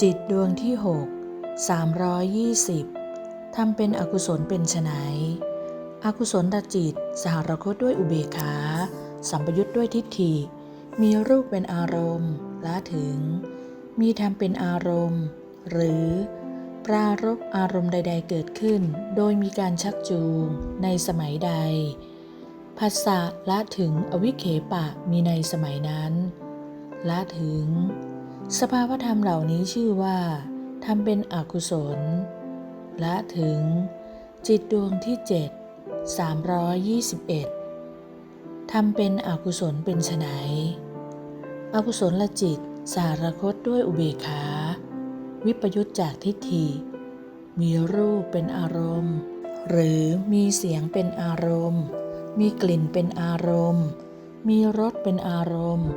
จิตดวงที่ 6 320ทำเป็นอกุศลเป็นไฉนอกุศลตจิต สหรคตด้วยอุเบกขา สัมปยุทธ์ด้วยทิฏฐิ มีรูปเป็นอารมณ์ละถึง มีธรรมเป็นอารมณ์ หรือ ปรารบอารมณ์ใด ๆ เกิดขึ้น โดยมีการชักจูงในสมัยใดภาษะละถึงอวิเคปะมีในสมัยนั้น ละถึง สภาวธรรมเหล่านี้ชื่อว่าทำเป็นอกุศลละถึงจิตดวงที่ 7 321ทำเป็นอกุศลเป็นไฉนอกุศลละจิตสารคตด้วยอุเบกขา วิปยุตจากทิฏฐิ มีรูปเป็นอารมณ์ หรือมีเสียงเป็นอารมณ์ มีกลิ่นเป็นอารมณ์ มีรสเป็นอารมณ์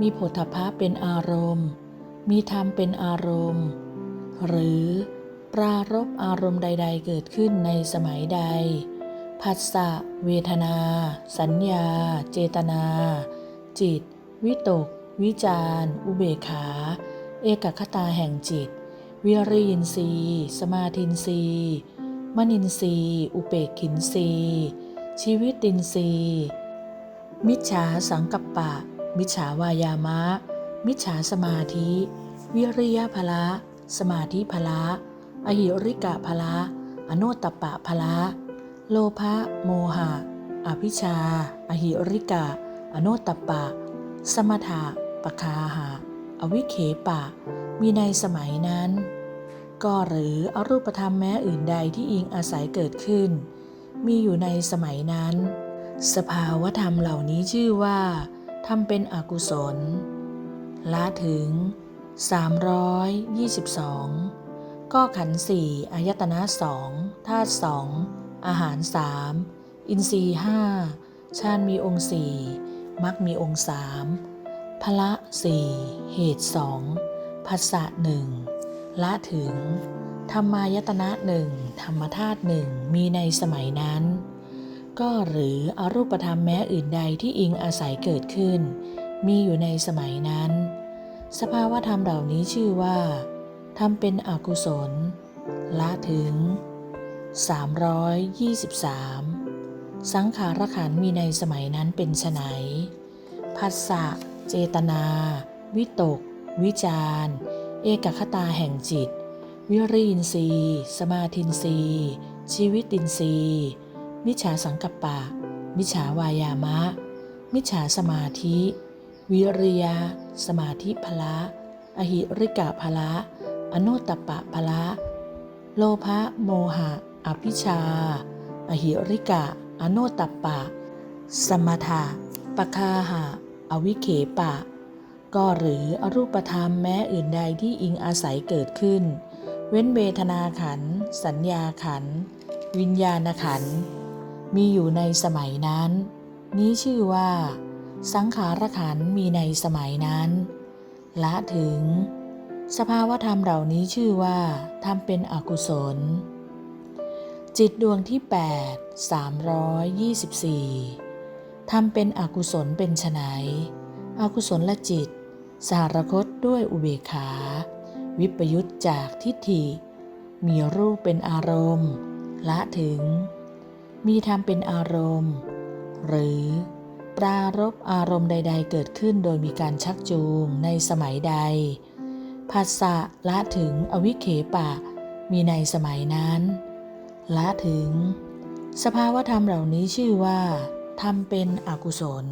มีผลทพะเป็นอารมณ์ มีธรรมเป็นอารมณ์ หรือปรารบอารมณ์ใด ๆ เกิดขึ้นในสมัยใดผัสสะเวทนา สัญญา เจตนา จิต วิตก วิจารอุเบกขา เอกคตาแห่งจิต วิริยินทรีสมาธินทรีมนินทรีอุเปกขินทรีชีวิตินทรีมิจฉาสังกัปปะ มิจฉาวายามะ มิจฉาสมาธิ วิริยะพละ สมาธิพละ อหิริกะพละ อโนตตปปะพละ โลภะโมหะ อภิชา อหิริกะ อโนตตปปะ สมถะปคาหะ อวิเคปะ มีในสมัยนั้น ก็หรืออรูปธรรมแม้อื่นใดที่อิงอาศัยเกิดขึ้น มีอยู่ในสมัยนั้น สภาวธรรมเหล่านี้ชื่อว่าทำเป็นอกุศล ละถึง 322 ก็ขันสี่อายตนะสองธาตุสองอาหารสามอินทรีห้าชาญมีองค์สี่มักมีองค์สามพละสี่เหตุสองภัสสะหนึ่งละถึง ธรรมายตนะหนึ่งธรรมธาตุหนึ่งมีในสมัยนั้น ก็หรืออรูปธรรมแม้อื่นใดที่อิงอาศัยเกิดขึ้น มีอยู่ในสมัยนั้น สภาวธรรมเหล่านี้ชื่อว่าทำเป็นอกุศล ละถึง 323 สังขารขันมีในสมัยนั้นเป็นไฉนผัสสะเจตนา วิตก วิจารเอกคตาแห่งจิต วิริยินทรีสมาธินทรีชีวิตินทรีมิจฉาสังกัปปะ มิจฉาวายามะ มิจฉาสมาธิ วิริยะ สมาธิพละ อหิริกะพละ อโนตปปะพละ โลภะโมหะ อภิชา อหิริกะ อโนตปปะ สมถะปคาหะ อวิเคปะ ก็หรืออรูปธรรมแม้อื่นใดที่อิงอาศัยเกิดขึ้น เว้นเวทนาขัน สัญญาขัน วิญญาณขัน มีอยู่ในสมัยนั้น นี้ชื่อว่า สังขารขันมีในสมัยนั้น ละถึง สภาวธรรมเหล่านี้ชื่อว่าทำเป็นอกุศล จิตดวงที่ 8 324ทำเป็นอกุศลเป็นไฉนอกุศลละจิต สารคตด้วยอุเบกขา วิปยุตจากทิฏฐิ มีรูปเป็นอารมณ์ ละถึง มีธรรมเป็นอารมณ์ หรือ ปรารบอารมณ์ใด ๆ เกิดขึ้นโดยมีการชักจูงในสมัยใด ภาษะละถึงอวิเคปะ มีในสมัยนั้น ละถึง สภาวธรรมเหล่านี้ชื่อว่าทำเป็นอกุศล